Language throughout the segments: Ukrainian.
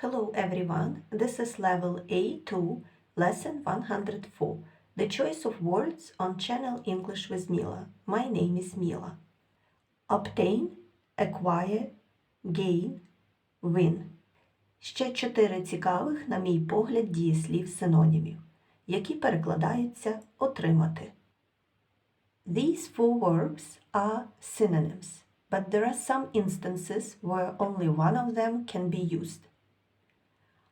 Hello everyone, this is level A2, lesson 104, the choice of words on channel English with Mila. My name is Mila. Obtain, acquire, gain, win. Ще чотири цікавих, на мій погляд, дієслів синонімів, які перекладаються отримати. These four verbs are synonyms, but there are some instances where only one of them can be used.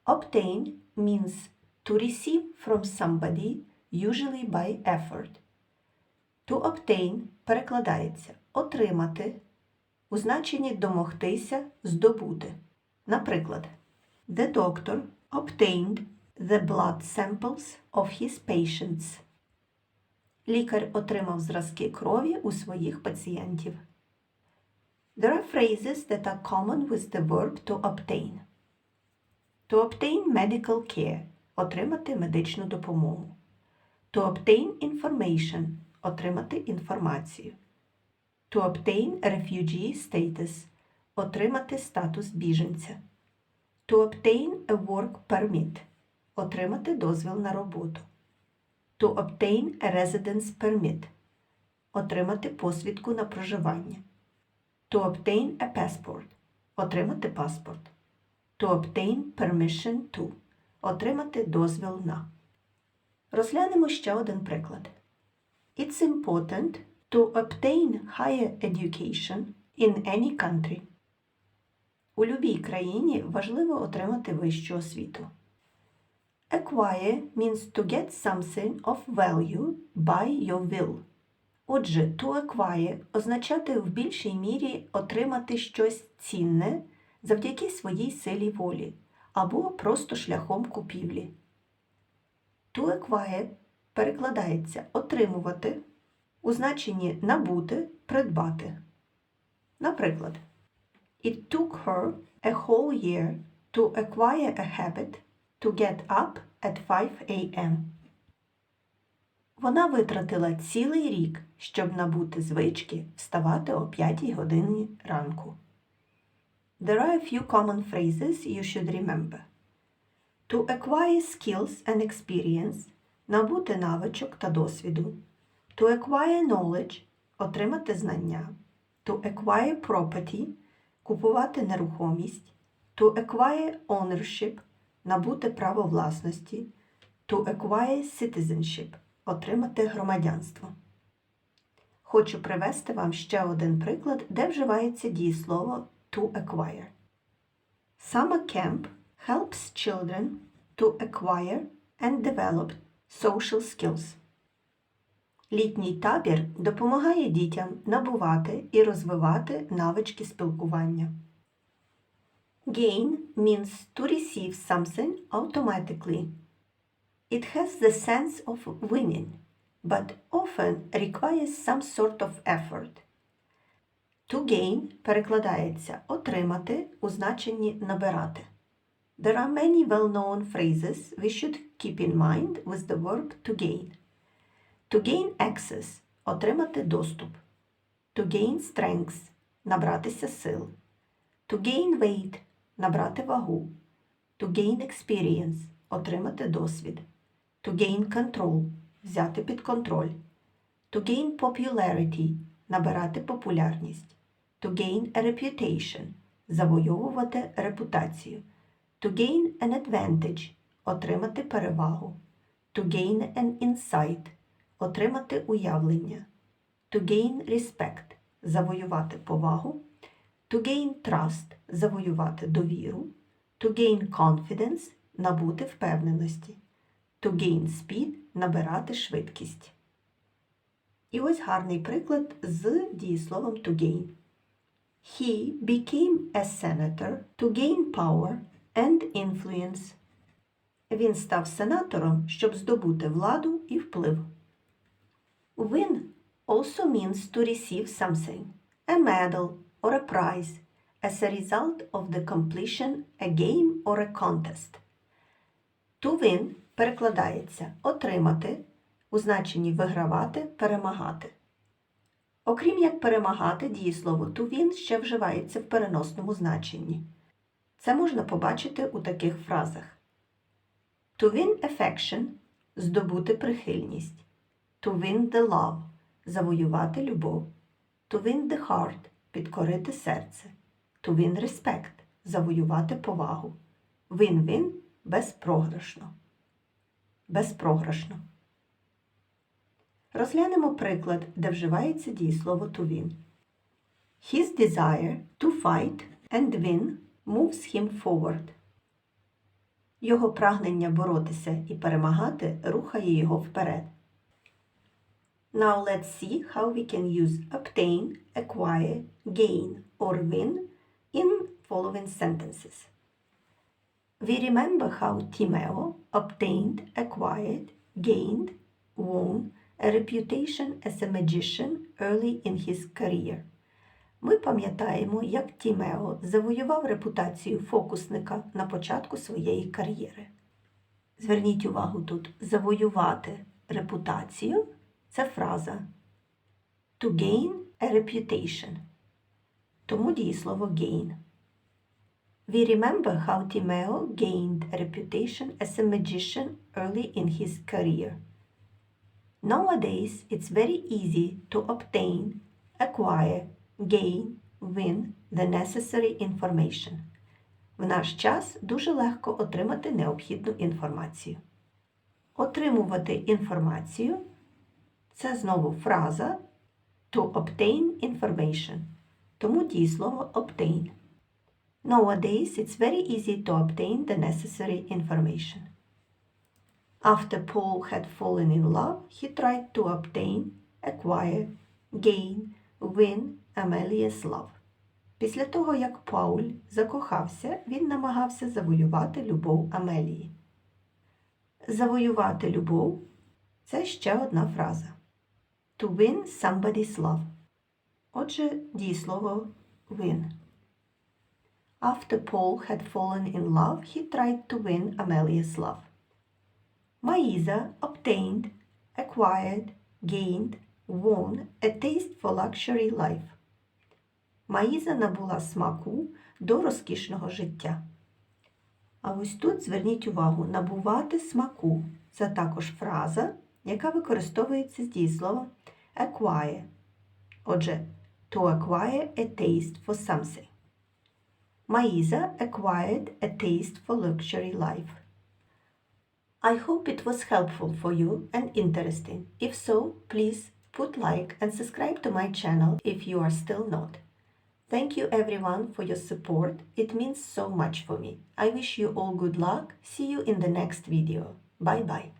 Obtain means to receive from somebody, usually by effort. To obtain перекладається отримати, у значенні домогтися, здобути. Наприклад, The doctor obtained the blood samples of his patients. Лікар отримав зразки крові у своїх пацієнтів. There are phrases that are common with the verb to obtain. To obtain medical care – отримати медичну допомогу. To obtain information – отримати інформацію. To obtain refugee status – отримати статус біженця. To obtain a work permit – отримати дозвіл на роботу. To obtain a residence permit – отримати посвідку на проживання. To obtain a passport – отримати паспорт. To obtain permission to – отримати дозвіл на. Розглянемо ще один приклад. It's important to obtain higher education in any country. У любій країні важливо отримати вищу освіту. Acquire means to get something of value by your will. Отже, to acquire означати в більшій мірі отримати щось цінне завдяки своїй силі волі або просто шляхом купівлі. Acquire перекладається отримувати у значенні набути, придбати. Наприклад, It took her a whole year to acquire a habit to get up at 5 a.m. Вона витратила цілий рік, щоб набути звички вставати о 5 годині ранку. There are a few common phrases you should remember. To acquire skills and experience – набути навичок та досвіду. To acquire knowledge – отримати знання. To acquire property – купувати нерухомість. To acquire ownership – набути право власності. To acquire citizenship – отримати громадянство. Хочу привести вам ще один приклад, де вживається дієслово to acquire. Summer camp helps children to acquire and develop social skills. Літній табір допомагає дітям набувати і розвивати навички спілкування. Gain means to receive something automatically. It has the sense of winning, but often requires some sort of effort. To gain перекладається отримати у значенні набирати. There are many well-known phrases we should keep in mind with the verb to gain. To gain access – отримати доступ. To gain strength – набратися сил. To gain weight – набрати вагу. To gain experience – отримати досвід. To gain control – взяти під контроль. To gain popularity – набирати популярність. To gain a reputation – завойовувати репутацію. To gain an advantage – отримати перевагу. To gain an insight – отримати уявлення. To gain respect – завоювати повагу. To gain trust – завоювати довіру. To gain confidence – набути впевненості. To gain speed – набирати швидкість. І ось гарний приклад з дієсловом to gain. He became a senator to gain power and influence. Він став сенатором, щоб здобути владу і вплив. Win also means to receive something, a medal or a prize, as a result of the completion a game or a contest. To win перекладається отримати у значенні вигравати, перемагати. Окрім як перемагати, дієслово win ще вживається в переносному значенні. Це можна побачити у таких фразах. To win affection – здобути прихильність. To win the love – завоювати любов. To win the heart – підкорити серце. To win respect – завоювати повагу. Win-win – безпрограшно. Безпрограшно. Розглянемо приклад, де вживається дієслово to win. His desire to fight and win moves him forward. Його прагнення боротися і перемагати рухає його вперед. Now let's see how we can use obtain, acquire, gain or win in following sentences. We remember how Timeo obtained, acquired, gained, won a reputation as a magician early in his career. Ми пам'ятаємо, як Тімео завоював репутацію фокусника на початку своєї кар'єри. Зверніть увагу тут завоювати репутацію це фраза to gain a reputation. Тому дієслово gain. We remember how Timeo gained a reputation as a magician early in his career. Nowadays, it's very easy to obtain, acquire, gain, win the necessary information. В наш час дуже легко отримати необхідну інформацію. Отримувати інформацію це знову фраза to obtain information. Тому дієслово obtain. Nowadays, it's very easy to obtain the necessary information. After Paul had fallen in love, he tried to obtain, acquire, gain, win Amelia's love. Після того, як Пауль закохався, він намагався завоювати любов Амелії. Завоювати любов це ще одна фраза. To win somebody's love. Отже, дієслово win. After Paul had fallen in love, he tried to win Amelia's love. Maisa obtained, acquired, gained, won a taste for luxury life. Маїза набула смаку до розкішного життя. А ось тут зверніть увагу, набувати смаку це також фраза, яка використовується з дієсловом acquire. Отже, to acquire a taste for something. Maisa acquired a taste for luxury life. I hope it was helpful for you and interesting. If so, please put like and subscribe to my channel if you are still not. Thank you everyone for your support. It means so much for me. I wish you all good luck. See you in the next video. Bye bye.